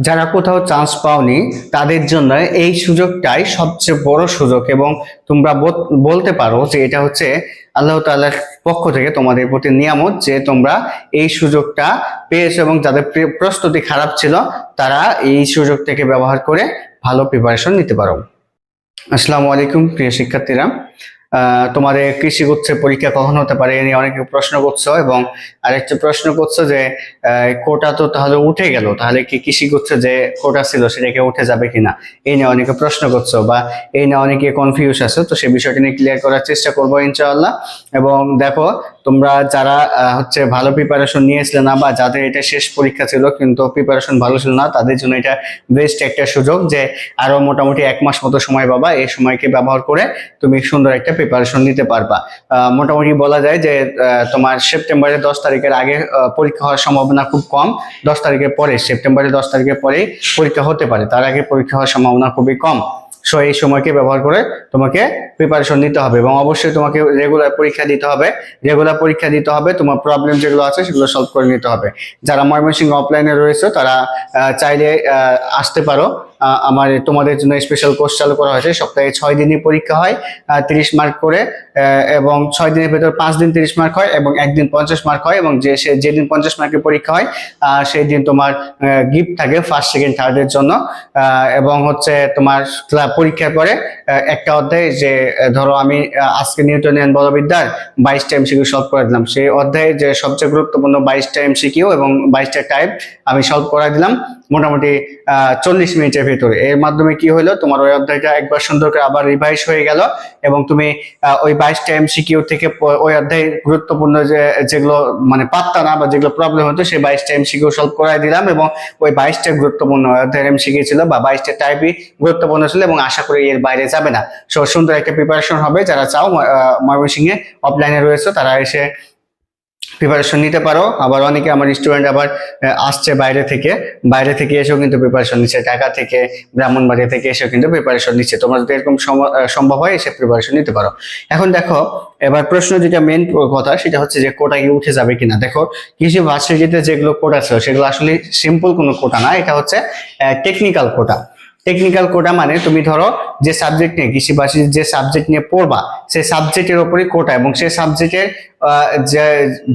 যারা কোথাও চান্স পাওনি, তাদের জন্য এই সুযোগটাই সবচেয়ে বড় সুযোগ এবং তোমরা বল- বলতে পারো যে এটা হচ্ছে আল্লাহ তাআলার পক্ষ থেকে তোমাদের প্রতি নিয়ামত যে তোমরা এই সুযোগটা পেয়েছ এবং যাদের প্রস্তুতি খারাপ ছিল, তারা এই সুযোগ থেকে ব্যবহার করে ভালো প্রিপারেশন নিতে পারো। আসসালামু আলাইকুম প্রিয় শিক্ষার্থীরা। তোমাদের কৃষি গুচ্ছের পরীক্ষা কখন হতে পারে এ নিয়ে অনেকে প্রশ্ন করছ এবং আরেকটা প্রশ্ন করছ যে কোটা তো তাহলে উঠে গেল, তাহলে কি কৃষি গুচ্ছে যে কোটা ছিল সেটা কি উঠে যাবে কিনা? এই নিয়ে অনেকে প্রশ্ন করছ বা এই নিয়ে অনেকে কনফিউজ আছে, তো সেই বিষয়টা নিয়ে ক্লিয়ার করার চেষ্টা করব ইনশাআল্লাহ। এবং দেখো, তোমরা যারা হচ্ছে ভালো প্রিপারেশন নিয়েছিলে না বা যাদের এটা শেষ পরীক্ষা ছিল কিন্তু প্রিপারেশন ভালো ছিল না, তাদের জন্য এটা বেস্ট একটা সুযোগ যে আরও মোটামুটি এক মাস মতো সময় পাবা, এই সময়কে ব্যবহার করে তুমি সুন্দর একটা প্রিপারেশন নিতে পারবা। মোটামুটি বলা যায় যে তোমার সেপ্টেম্বরের দশ তারিখের আগে পরীক্ষা হওয়ার সম্ভাবনা খুব কম। দশ তারিখের পরে, সেপ্টেম্বরের দশ তারিখের পরেই পরীক্ষা হতে পারে। তার আগে পরীক্ষা হওয়ার সম্ভাবনা খুবই কম। সো এই সময়কে ব্যবহার করে তোমাকে প্রিপারেশন নিতে হবে এবং অবশ্যই তোমাকে রেগুলার পরীক্ষা দিতে হবে। রেগুলার পরীক্ষা দিতে হবে, তোমার প্রবলেম যেগুলো আছে সেগুলো সলভ করে নিতে হবে। যারা ময়মনসিংহ অফলাইনে রয়েছে, তারা চাইলে আসতে পারো। আমার তোমাদের জন্য স্পেশাল কোর্স চালু করা হয়েছে। সপ্তাহে ছয় দিনই পরীক্ষা হয় তিরিশ মার্ক করে এবং ছয় দিনের ভেতর পাঁচ দিন তিরিশ মার্ক হয় এবং একদিন পঞ্চাশ মার্ক হয় এবং যে, সে, যেদিন পঞ্চাশ মার্কের পরীক্ষা হয় সেই দিন তোমার গিফট থাকে ফার্স্ট সেকেন্ড থার্ডের জন্য। এবং হচ্ছে তোমার ক্লা- পরীক্ষার পরে একটা অধ্যায় যে ধরো আমি আজকে নিউটনিয়ান বলবিদ্যার বাইশটা এমসিকিউ সলভ করে দিলাম। সেই অধ্যায়ে যে সবচেয়ে গুরুত্বপূর্ণ বাইশটা এমসিকিউ এবং বাইশটা টাইপ আমি সলভ করে দিলাম। মোটামুটি চল্লিশ মিনিটের ভেতরে। এর মাধ্যমে কি হলো? তোমার ওই অধ্যায়টা একবার সুন্দর করে আবার রিভাইজ হয়ে গেল এবং তুমি ওই বাইশটা এমসিকিউ থেকে ওই অধ্যায় গুরুত্বপূর্ণ যে, যেগুলো মানে পাত্তা না বা যেগুলো প্রবলেম হতো, সেই বাইশটা এমসিকিউ সলভ করাই দিলাম এবং ওই বাইশটা গুরুত্বপূর্ণ অধ্যায়ের এমসিকিউ ছিল বা বাইশটা টাইপই গুরুত্বপূর্ণ ছিল এবং আশা করি এর বাইরে যাবে না। সো সুন্দর একটা প্রিপারেশন হবে। যারা চাও ময়মনসিংহে অফলাইনে রয়েছে, তারা এসে প্রিপারেশন নিতে পারো। আবার অনেকে আমার স্টুডেন্ট আবার আসছে বাইরে থেকে। বাইরে থেকে এসেও কিন্তু প্রিপারেশন নিচ্ছে। ঢাকা থেকে, ব্রাহ্মণবাড়িয়া থেকে এসেও কিন্তু প্রিপারেশন নিচ্ছে। তোমরা যদি এরকম সম্ভব হয়, এসে প্রিপারেশন নিতে পারো। এখন দেখো, এবার প্রশ্ন যেটা মেন কথা, সেটা হচ্ছে যে কোটা কি উঠে যাবে কিনা। দেখো, কৃষি ভার্সিটিতে যেগুলো কোটা ছিল, সেগুলো আসলে সিম্পল কোনো কোটা না। এটা হচ্ছে টেকনিক্যাল কোটা টেকনিক্যাল কোটা মানে তুমি ধরো যে সাবজেক্ট নিয়ে কৃষি ভার্সিটির যে সাবজেক্ট নিয়ে পড়বা, সেই সাবজেক্টের উপরই কোটা এবং সেই সাবজেক্টের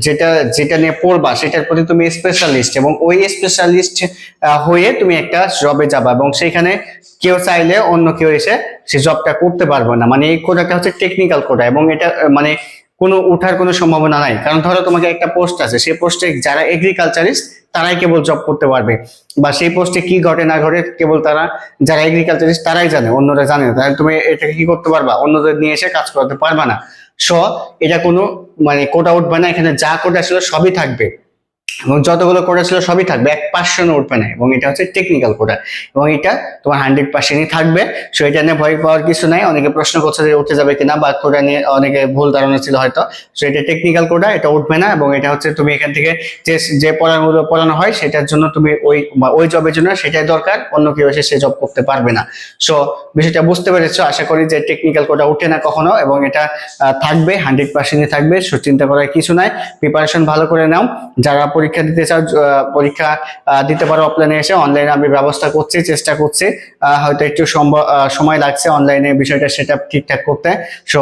যেটা যেটা নিয়ে পড়বা, সেটার প্রতি তুমি স্পেশালিস্ট এবং ওই স্পেশালিস্ট হয়ে তুমি একটা জবে যাবা এবং সেখানে কেউ চাইলে অন্য কেউ এসে সে জবটা করতে পারবে না। মানে এই কোটাটা হচ্ছে টেকনিক্যাল কোটা এবং এটা মানে কোনো উঠার কোনো সম্ভাবনা নাই। কারণ ধরো তোমাকে একটা পোস্ট আছে, সেই পোস্টে যারা এগ্রিকালচারিস্ট তারাই কেবল জব করতে পারবে। বা সেই পোস্টে কি ঘটে না ঘটে, কেবল তারা, যারা এগ্রিকালচারিস্ট তারাই জানে, অন্যরা জানে না। তাহলে তুমি এটাকে কি করতে পারবা? অন্যদের নিয়ে এসে কাজ করাতে পারবা না। স এটা কোনো মানে কোটা উঠবে না, এখানে যা কোটা ছিল সবই থাকবে। এবং যতগুলো কোটা ছিল সবই থাকবে, এক পার্সেন্ট উঠবে না এবং এটা হচ্ছে টেকনিক্যাল কোটা এবং এটা তোমার হান্ড্রেড পার্সেন্টই থাকবে। সো এটা নিয়ে ভয় পাওয়ার কিছু নাই, অনেকে প্রশ্ন করছে যে উঠে যাবে কিনা বা কোটা নিয়ে অনেকে ভুল ধারণা ছিল হয়তো। সো এটা টেকনিক্যাল কোটা এটা উঠবে না এবং এটা হচ্ছে তুমি এখান থেকে যে যে পড়ানোগুলো পড়ানো হয় সেটার জন্য তুমি ওই ওই জবের জন্য সেটাই দরকার, অন্য কেউ এসে সে জব করতে পারবে না। সো বিষয়টা বুঝতে পেরেছ, আশা করি যে টেকনিক্যাল কোটা উঠে না কখনো এবং এটা থাকবে হান্ড্রেড পার্সেন্টই থাকবে। সো চিন্তা করার কিছু নাই প্রিপারেশন ভালো করে নাও। যারা পরীক্ষা দিতে চাও পরীক্ষা দিতে পারো অফলাইনে এসে। অনলাইনে আমি ব্যবস্থা করছি, চেষ্টা করছি। হয়তো একটু সময় লাগছে অনলাইনে বিষয়টা সেটা ঠিকঠাক করতে। সো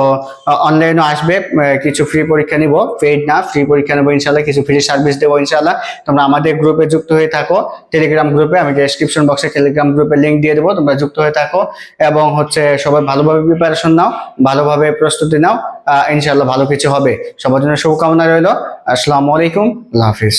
অনলাইনে আসবে কিছু ফ্রি পরীক্ষা নিব। পেইড না ফ্রি পরীক্ষা নেব ইনশাল্লাহ কিছু ফ্রি সার্ভিস দেবো ইনশাল্লাহ তোমরা আমাদের গ্রুপে যুক্ত হয়ে থাকো। টেলিগ্রাম গ্রুপে আমি ডেসক্রিপশন বক্সে টেলিগ্রাম গ্রুপে লিংক দিয়ে দেবো, তোমরা যুক্ত হয়ে থাকো। এবং হচ্ছে সবাই ভালোভাবে প্রিপারেশন নাও, ভালোভাবে প্রস্তুতি নাও। ইনশাল্লাহ ভালো কিছু হবে। সবার জন্য শুভকামনা রইল। আসসালামু আলাইকুম। আল্লাহ হাফিজ।